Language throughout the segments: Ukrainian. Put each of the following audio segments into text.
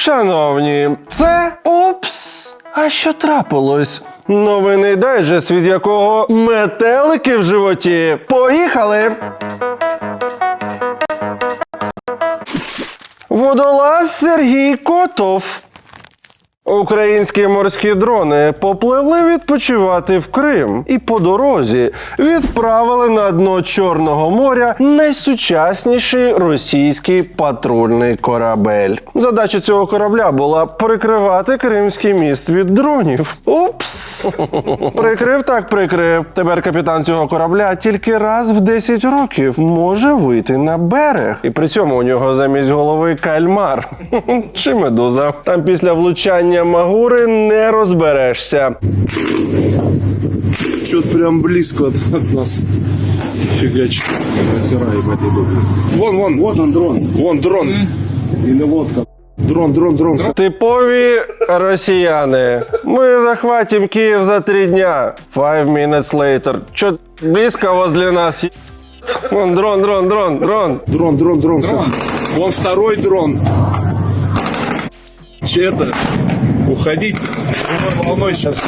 Шановні, це упс. А що трапилось? Новини дайджест, від якого метелики в животі. Поїхали! Водолаз Сергій Котов. Українські морські дрони попливли відпочивати в Крим і по дорозі відправили на дно Чорного моря найсучасніший російський патрульний корабель. Задача цього корабля була прикривати кримський міст від дронів. Упс! Прикрив так прикрив. Тепер капітан цього корабля тільки раз в 10 років може вийти на берег. І при цьому у нього замість голови кальмар чи медуза. Там після влучання магури не розберешся. Что-то прям близко от, от нас. Фигачит. Вон, вон, Вот он дрон. вон дрон. Или лодка. Дрон, дрон, дрон. Типові росіяни. Ми захватим Київ за три дня. Five minutes later. Чо близько возле нас? є- Вон дрон, дрон, дрон, дрон. Дрон, дрон, дрон. Вон второй дрон. Че это? Уходить прямой волной сейчас.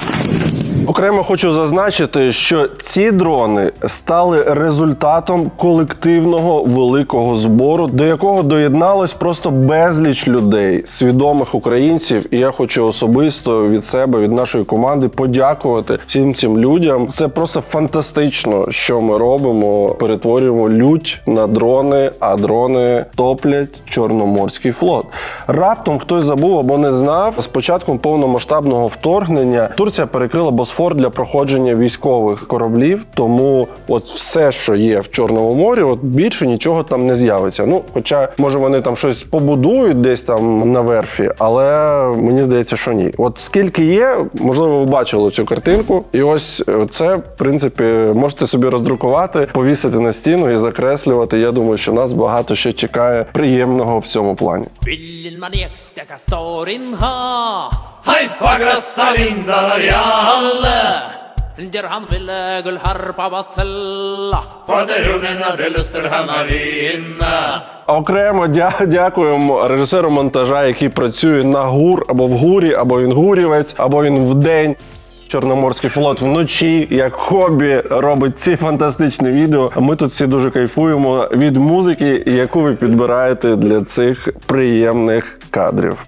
Окремо хочу зазначити, що ці дрони стали результатом колективного великого збору, до якого доєдналось просто безліч людей, свідомих українців. І я хочу особисто від себе, від нашої команди, подякувати всім цим людям. Це просто фантастично, що ми робимо. Перетворюємо лють на дрони, а дрони топлять Чорноморський флот. Раптом хтось забув або не знав. З початком повномасштабного вторгнення Турція перекрила Босфор для проходження військових кораблів. Тому от все, що є в Чорному морі, от більше нічого там не з'явиться. Ну, хоча може вони там щось побудують десь там на верфі, але мені здається, що ні. От скільки є, можливо, ви бачили цю картинку, і ось е, це, в принципі, можете собі роздрукувати, повісити на стіну і закреслювати. Я думаю, що нас багато ще чекає приємного в цьому плані. Man eksteka storyn han ville gull harpa basella Faderunena delster hana vinna Окремо дя- дякуємо режисеру монтажа, який працює на гур або в гурі, або він гурівець, або він вдень. Чорноморський флот вночі, як хобі, робить ці фантастичні відео. А ми тут всі дуже кайфуємо від музики, яку ви підбираєте для цих приємних кадрів.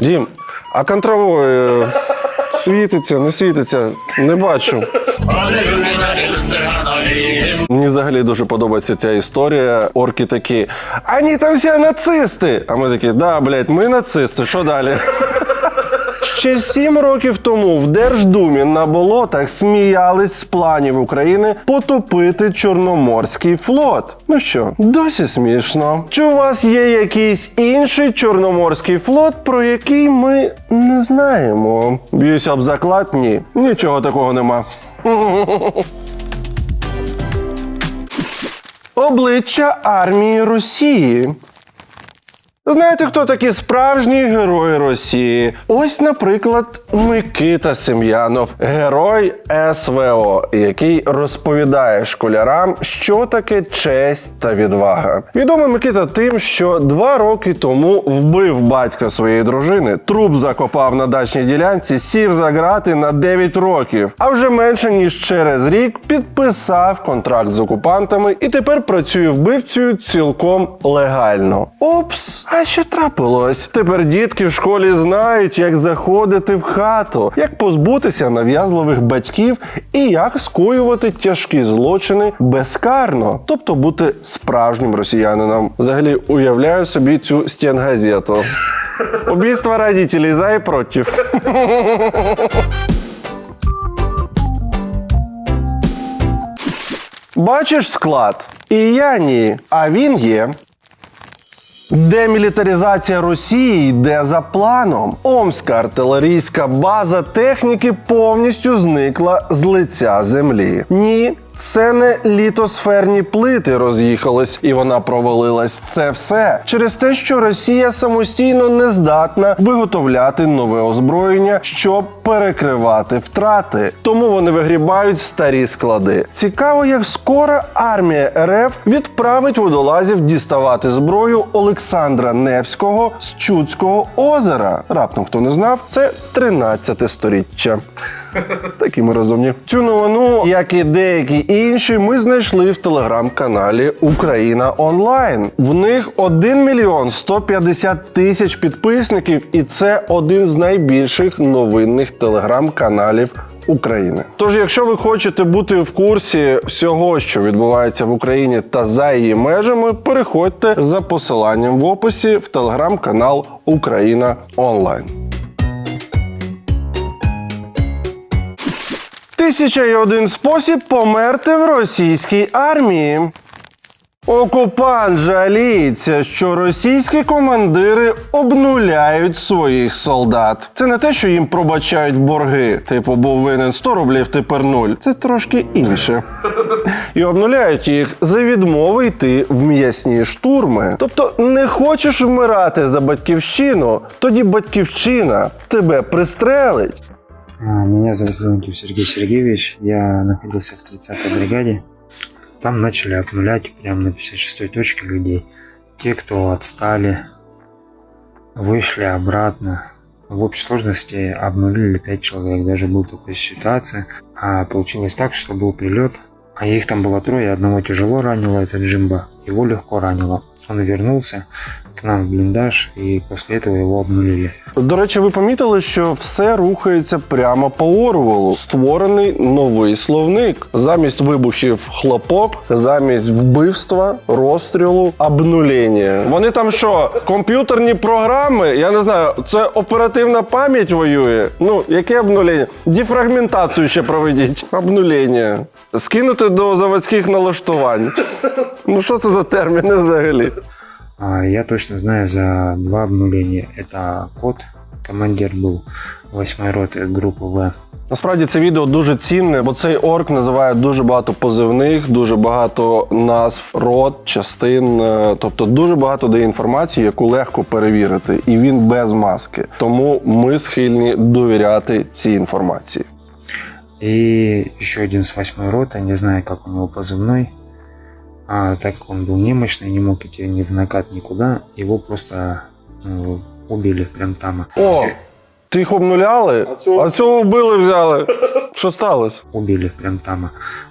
Дім, а контрової світиться, не світиться, не бачу. Мені взагалі дуже подобається ця історія. Орки такі, ані там всі нацисти. А ми такі, да, блядь, ми нацисти, що далі? Ще сім років тому в Держдумі на болотах сміялись з планів України потопити Чорноморський флот. Ну що, досі смішно. Чи у вас є якийсь інший Чорноморський флот, про який ми не знаємо? Б'юся об заклад? Ні, нічого такого нема. Обличчя армії Росії. Знаєте, хто такі справжні герої Росії? Ось, наприклад, Микита Сем'янов, герой СВО, який розповідає школярам, що таке честь та відвага. Відомий Микита тим, що два роки тому вбив батька своєї дружини, труп закопав на дачній ділянці, сів за грати на 9 років, а вже менше ніж через рік підписав контракт з окупантами і тепер працює вбивцею цілком легально. Опс, а що трапилось? Тепер дітки в школі знають, як заходити в хату, як позбутися нав'язливих батьків і як скоювати тяжкі злочини безкарно, тобто бути справжнім росіянином. Взагалі уявляю собі цю стенгазету. Убийство родителей за і против. Бачиш склад? І я ні, а він є. Демілітаризація Росії йде за планом. Омська артилерійська база техніки повністю зникла з лиця землі. Ні. Це не літосферні плити роз'їхались, і вона провалилась. Це все через те, що Росія самостійно не здатна виготовляти нове озброєння, щоб перекривати втрати. Тому вони вигрібають старі склади. Цікаво, як скоро армія РФ відправить водолазів діставати зброю Олександра Невського з Чудського озера. Раптом хто не знав, це 13 сторіччя. Такі ми розумні. Цю новину, як і деякі інші, ми знайшли в телеграм-каналі Україна Онлайн. В них 1 мільйон 150 тисяч підписників, і це один з найбільших новинних телеграм-каналів. України. Тож, якщо ви хочете бути в курсі всього, що відбувається в Україні та за її межами, переходьте за посиланням в описі в телеграм-канал Україна Онлайн. Тисяча і один спосіб померти в російській армії. Окупант жаліється, що російські командири обнуляють своїх солдат. Це не те, що їм пробачають борги, типу був винен 100 рублів, тепер нуль. Це трошки інше. І обнуляють їх за відмови йти в м'ясні штурми. Тобто, не хочеш вмирати за батьківщину, тоді батьківщина тебе пристрелить. А, Меня зовут Леонтьев Сергей Сергеевич. Я находился в 30-й бригаде. Там начали обнулять прямо на 56-й точке людей. Те, кто отстали, вышли обратно. В общей сложности обнулили 5 человек. Даже был такой ситуация. А получилось так, что был прилет. А их там было трое. Одного тяжело ранило, это Джимба. Его легко ранило. Он вернулся нам в блиндаж, и после этого его обнулили. До речі, ви помітили, що все рухається прямо по Орвелу. Створений новий словник. Замість вибухів хлопок, замість вбивства, розстрілу, обнулення. Вони там що, комп'ютерні програми? Я не знаю, це оперативна пам'ять воює. Ну, яке обнулення? Дефрагментацію ще проведіть. Обнулення. Скинути до заводських налаштувань. Ну що це за терміни взагалі? А, Я точно знаю за два обнуления. Это кот, командир был 8 роты группы В. Насправді це відео дуже цінне, бо цей орк називає дуже багато позивних, дуже багато назв, род, частин, е, тобто дуже багато дає інформації, яку легко перевірити, і він без маски. Тому ми схильні довіряти цій інформації. И еще один с 8 роты, не знаю, как у него позывной. А, так как он был немощный, не мог идти ни в накат никуда, его просто ну, убили прям там. О, ти їх обнуляли, а цього вбили, взяли. Що сталося? Убили прям там.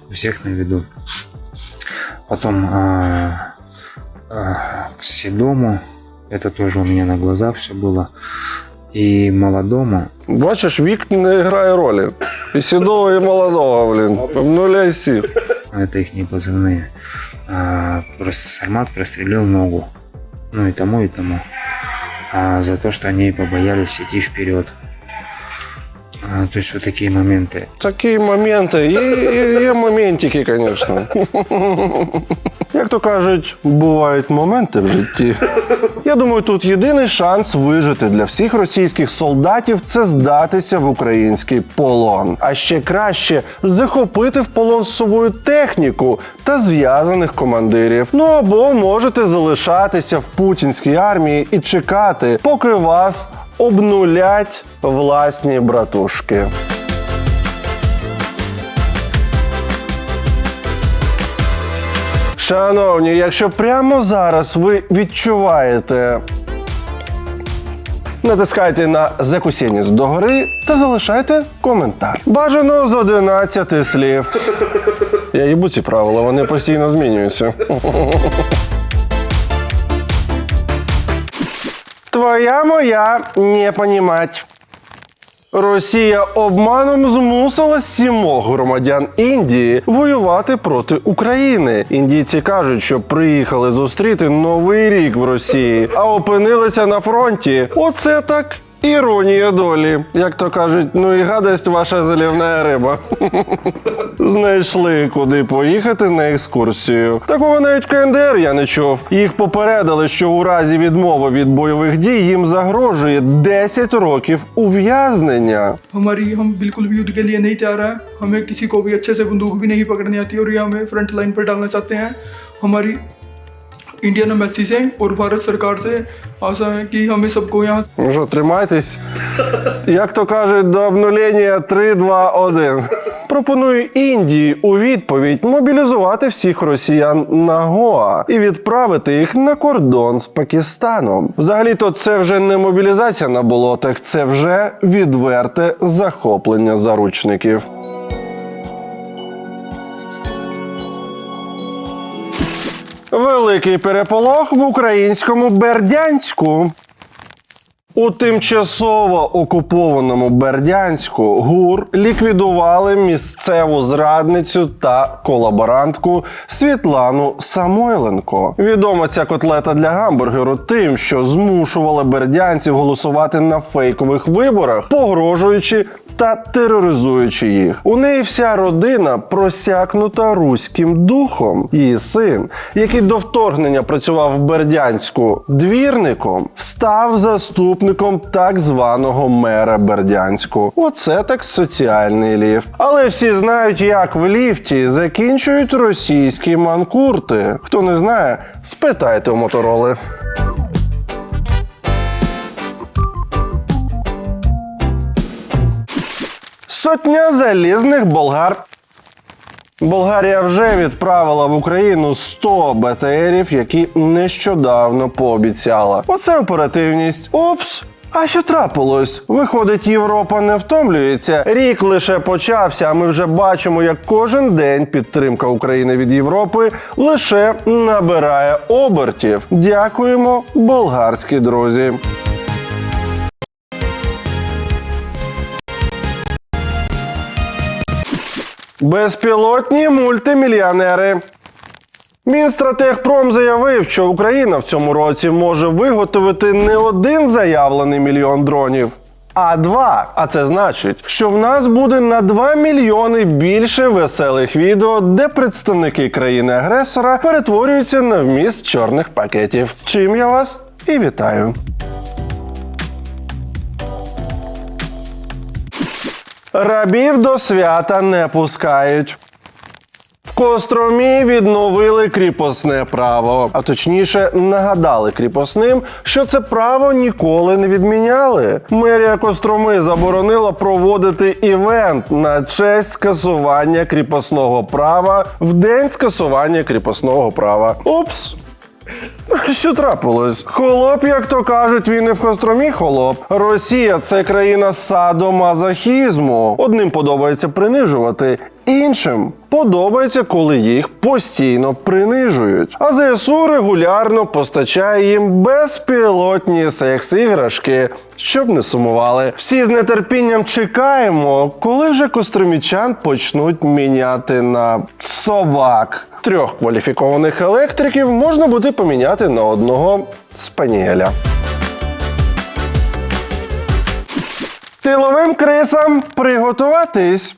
У всех на виду. Потом а, а, к Седому, это тоже у меня на глазах все было. И молодому, Бачиш, вік не грає ролі. І сідого, і молодого, блін. Обнуляй всіх. это их не позывные. А, просто Сармат прострелил ногу. Ну и тому, и тому. А, за то, что они побоялись идти вперед. А, то есть вот такие моменты. Такі моменти. Є, є, є моментики, звісно. Як то кажуть, бувають моменти в житті. Я думаю, тут єдиний шанс вижити для всіх російських солдатів це здатися в український полон. А ще краще захопити в полон з собою техніку та зв'язаних командирів. Ну або можете залишатися в путінській армії і чекати, поки вас обнулять власні братушки. Шановні, якщо прямо зараз ви відчуваєте. Натискайте на закусіння догори та залишайте коментар. Бажано з 11 слів. Я їбу ці правила, вони постійно змінюються. Твоя моя не понімать. Росія обманом змусила сімох громадян Індії воювати проти України. Індійці кажуть, що приїхали зустріти новий рік в Росії, а опинилися на фронті. Оце так Іронія долі, як то кажуть, ну і гадость ваша залівна риба. Знайшли, куди поїхати на екскурсію. Такого навіть в КНДР я не чув. Їх попередили, що у разі відмови від бойових дій їм загрожує 10 років ув'язнення. हमारी हम बिल्कुल भी युद्ध के लिए नहीं तैयार हैं हमें किसी को भी अच्छे से बंदूक भी नहीं पकड़नी आती और ये हमें फ्रंट लाइन पर डालना चाहते हैं हमारी इंडियन एम्बेसी से और भारत सरकार से आशा है कि हमें सबको यहाँ Ну що, тримайтесь. Як то кажуть, до обнулення 3, 2, 1. Пропоную Індії у відповідь мобілізувати всіх росіян на Гоа і відправити їх на кордон з Пакистаном. Взагалі-то це вже не мобілізація на болотах, це вже відверте захоплення заручників. Великий переполох в українському Бердянську. У тимчасово окупованому Бердянську ГУР ліквідували місцеву зрадницю та колаборантку Світлану Самойленко. Відома ця котлета для гамбургеру тим, що змушувала бердянців голосувати на фейкових виборах, погрожуючи та тероризуючи їх. У неї вся родина просякнута руським духом. Її син, який до вторгнення працював в Бердянську двірником, став заступником так званого мера Бердянську. Оце так соціальний ліфт. Але всі знають, як в ліфті закінчують російські манкурти. Хто не знає, спитайте у мотороли. Сотня залізних болгар. Болгарія вже відправила в Україну 100 БТРів, які нещодавно пообіцяла. Оце оперативність. Опс. А що трапилось? Виходить, Європа не втомлюється. Рік лише почався, а ми вже бачимо, як кожен день підтримка України від Європи лише набирає обертів. Дякуємо, болгарські друзі. Безпілотні мультимільйонери. Мінстратегпром заявив, що Україна в цьому році може виготовити не один заявлений мільйон дронів, а два. А це значить, що в нас буде на 2 мільйони більше веселих відео, де представники країни-агресора перетворюються на вміст чорних пакетів. Чим я вас і вітаю. Рабів до свята не пускають. В Костромі відновили кріпосне право, а точніше нагадали кріпосним, що це право ніколи не відміняли. Мерія Костроми заборонила проводити івент на честь скасування кріпосного права в день скасування кріпосного права. Упс. Що трапилось? Холоп, як то кажуть, він і в Костромі холоп. Росія це країна садомазохізму. Одним подобається принижувати, іншим подобається, коли їх постійно принижують. А ЗСУ регулярно постачає їм безпілотні секс-іграшки, щоб не сумували. Всі з нетерпінням чекаємо, коли вже костромічан почнуть міняти на собак. Трьох кваліфікованих електриків можна буде поміняти на одного спанієля. Тиловим крисам приготуватись.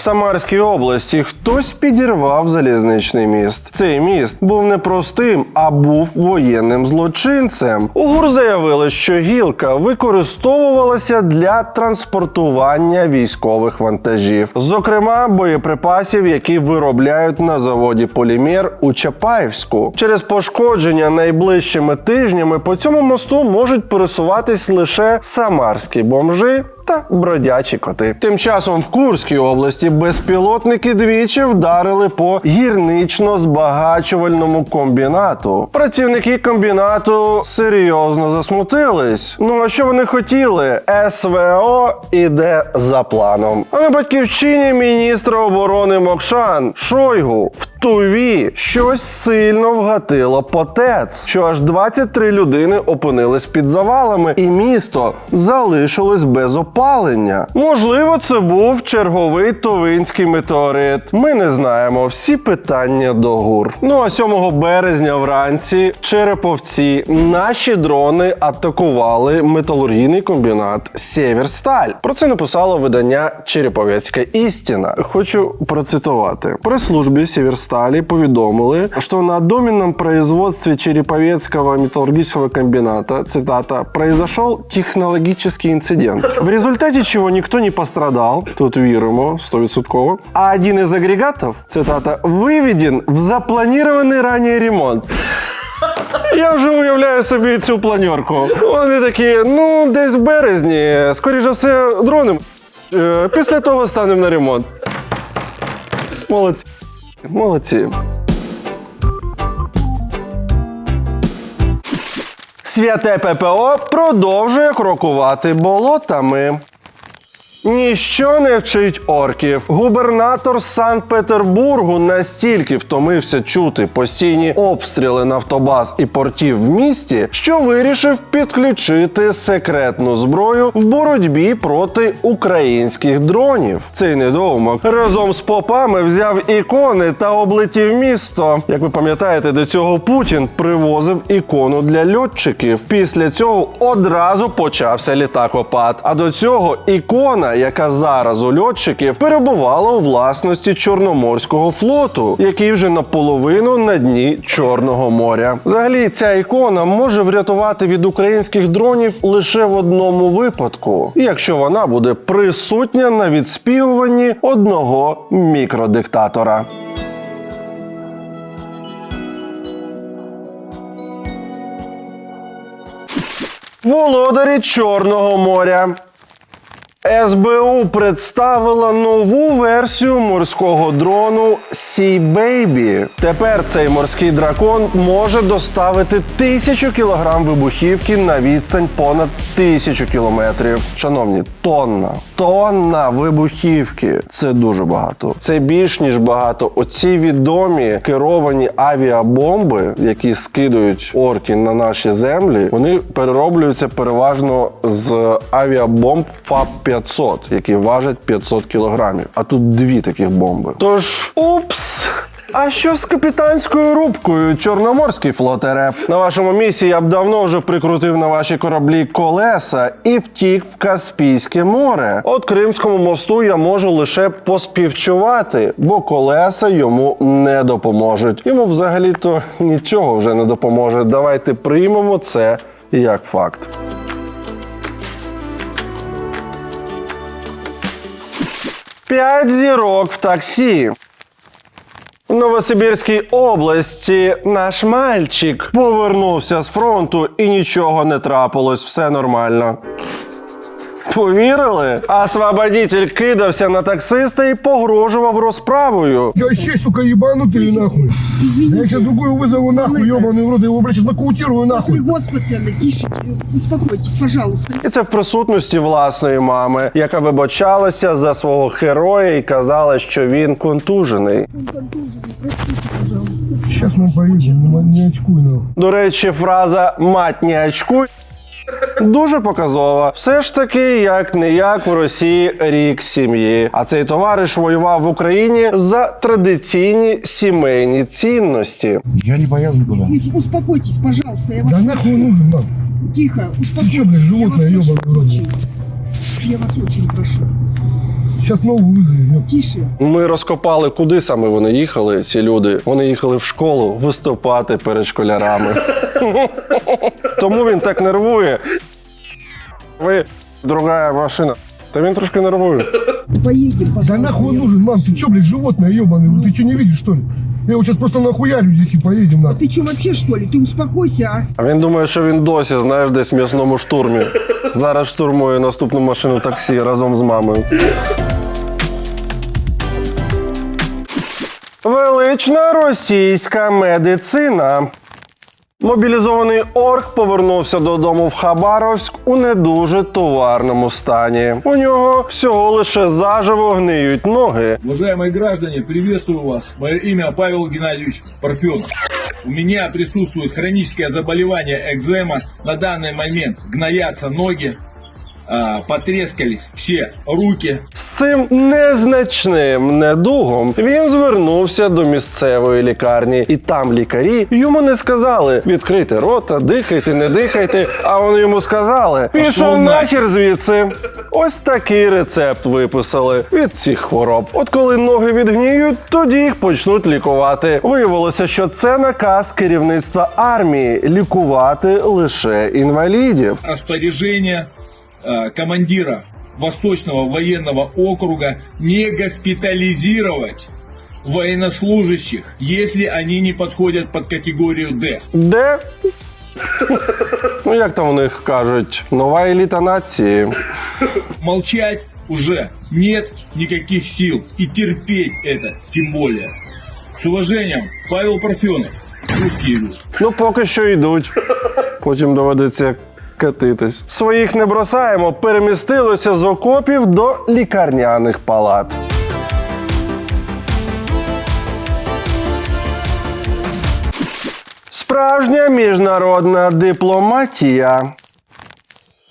В Самарській області хтось підірвав залізничний міст. Цей міст був не простим, а був воєнним злочинцем. У ГУР заявили, що гілка використовувалася для транспортування військових вантажів, зокрема боєприпасів, які виробляють на заводі Полімер у Чапаївську. Через пошкодження найближчими тижнями по цьому мосту можуть пересуватись лише самарські бомжи та бродячі коти. Тим часом в Курській області безпілотники двічі вдарили по гірнично-збагачувальному комбінату. Працівники комбінату серйозно засмутились. Ну а що вони хотіли? СВО іде за планом. А на батьківщині міністра оборони Мокшан Шойгу в Туві щось сильно вгатило по ТЕЦ, що аж 23 людини опинились під завалами, і місто залишилось без опалення запалення. Можливо, це був черговий тувинський метеорит. Ми не знаємо всі питання до гур. Ну а 7 березня вранці в Череповці наші дрони атакували металургійний комбінат Сєвєрсталь. Про це написало видання Череповецька істина. Хочу процитувати. Прес-службе Северстали повідомили, що на доменном производстве Череповецкого металлургического комбината, цитата, произошел технологический инцидент, в результате чего никто не пострадал, тут віримо, 100%, а один из агрегатов, цитата, выведен в запланированный ранее ремонт. Я вже уявляю собі цю планерку. Вони такі, ну, десь в березні, скоріше все, дронем. Е, Після того станемо на ремонт. Молодці. Молодці. Святе ППО продовжує крокувати болотами. Ніщо не вчить орків. Губернатор Санкт-Петербургу настільки втомився чути постійні обстріли нафтобаз і портів в місті, що вирішив підключити секретну зброю в боротьбі проти українських дронів. Цей недоумок разом з попами взяв ікони та облетів місто. Як ви пам'ятаєте, до цього Путін привозив ікону для льотчиків. Після цього одразу почався літакопад. А до цього ікона, яка зараз у льотчиків, перебувала у власності Чорноморського флоту, який вже наполовину на дні Чорного моря. Взагалі, ця ікона може врятувати від українських дронів лише в одному випадку, якщо вона буде присутня на відспівуванні одного мікродиктатора. Володарі Чорного моря. СБУ представила нову версію морського дрону Sea Baby. Тепер цей морський дракон може доставити тисячу кілограм вибухівки на відстань понад тисячу кілометрів. Шановні, тонна. Тонна вибухівки. Це дуже багато. Це більш ніж багато. Оці відомі керовані авіабомби, які скидують орки на наші землі, вони перероблюються переважно з авіабомб ФАП 500, які важать 500 кілограмів. А тут дві таких бомби. Тож, упс. А що з капітанською рубкою Чорноморський флот РФ? На вашому місці я б давно вже прикрутив на ваші кораблі колеса і втік в Каспійське море. От Кримському мосту я можу лише поспівчувати, бо колеса йому не допоможуть. Йому взагалі-то нічого вже не допоможе. Давайте приймемо це як факт. П'ять зірок в таксі. Новосибірській області наш мальчик повернувся з фронту і нічого не трапилось, все нормально. Повірили? Освободитель кидався на таксиста і погрожував розправою. Я вообще, сука, ебанутый нахуй. Я сейчас другую вызову нахуй, ебаный в рот, я его, блядь, сейчас нокаутирую нахуй. Господи, тише, успокойтесь, пожалуйста. І це в присутності власної мами, яка вибачалася за свого героя і казала, що він контужений. Сейчас мы поедем, не, не очкуй нахуй. До речі, фраза мать не очкуй. Дуже показова. Все ж таки, як не як в Росії рік сім'ї. А цей товариш воював в Україні за традиційні сімейні цінності. Я не поеду никуда. Успокойтесь, пожалуйста, я вас Да нахуй нужен нам? тихо, успокойтесь. чё, блядь, животное, я вас ёбаный в рот? очень, я вас очень прошу. Сейчас новую вызовем. ёп. Тише. Ми розкопали, куди саме вони їхали, ці люди. Вони їхали в школу виступати перед школярами. Тому він так нервує. Ви, друга машина. Та він трошки нервує. Поедем, Да пожалуйста. нахуй он я нужен, мам? Ты чё, блядь, животное ебаный? в рот? Ты что, не видишь, что ли? Я его сейчас просто нахуярю здесь и поедем вас- нахуй. Ты что вообще, что ли? Ты успокойся, а? А він думає, що він досі, знаєш, десь в м'ясному штурмі. Зараз штурмує наступну машину таксі разом з мамою. Велична російська медицина. Мобілізований орк повернувся додому в Хабаровськ у не дуже товарному стані. У нього всього лише заживо гниють ноги. Уважаемые граждане, приветствую вас. Мое имя Павел Геннадьевич Парфенов. У меня присутствует хроническое заболевание экзема. На данный момент гноятся ноги, а, потрескались все руки. З цим незначним недугом він звернувся до місцевої лікарні, і там лікарі йому не сказали відкрити рота, дихайте, не дихайте. А вони йому сказали: пішов нахер звідси. Ось такий рецепт виписали від цих хвороб. От коли ноги відгніють, тоді їх почнуть лікувати. Виявилося, що це наказ керівництва армії лікувати лише інвалідів. Распоряжение а, командира Восточного военного округа не госпитализировать военнослужащих, если они не подходят под категорию Д. Де? Ну, як там у них кажуть, нова еліта нації. Молчать уже нет никаких сил. И терпеть это тем более. С уважением, Павел Парфенов. Русский люд. Ну, поки що йдуть. Потім доведеться катитись. Своїх не бросаємо, перемістилося з окопів до лікарняних палат. Справжня міжнародна дипломатія.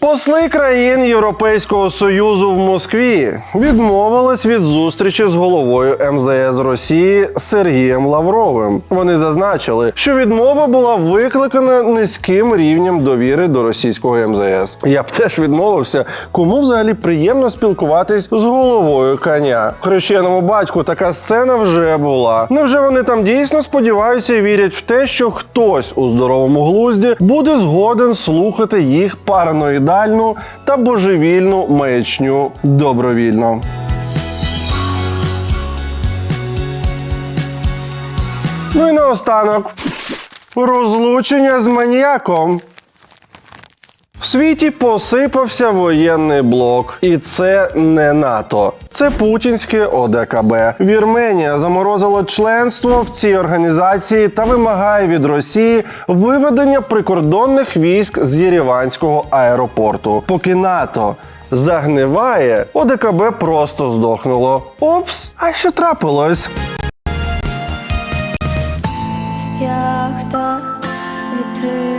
Посли країн Європейського Союзу в Москві відмовились від зустрічі з головою МЗС Росії Сергієм Лавровим. Вони зазначили, що відмова була викликана низьким рівнем довіри до російського МЗС. Я б теж відмовився. Кому взагалі приємно спілкуватись з головою коня? Хрещеному батьку така сцена вже була. Невже вони там дійсно сподіваються і вірять в те, що хтось у здоровому глузді буде згоден слухати їх параноїдальну та божевільну маячню добровільно? Ну і наостанок розлучення з маніяком. В світі посипався воєнний блок, і це не НАТО. Це путінське ОДКБ. Вірменія заморозила членство в цій організації та вимагає від Росії виведення прикордонних військ з Єреванського аеропорту. Поки НАТО загниває, ОДКБ просто здохнуло. Опс, а що трапилось? Яхта вітрила в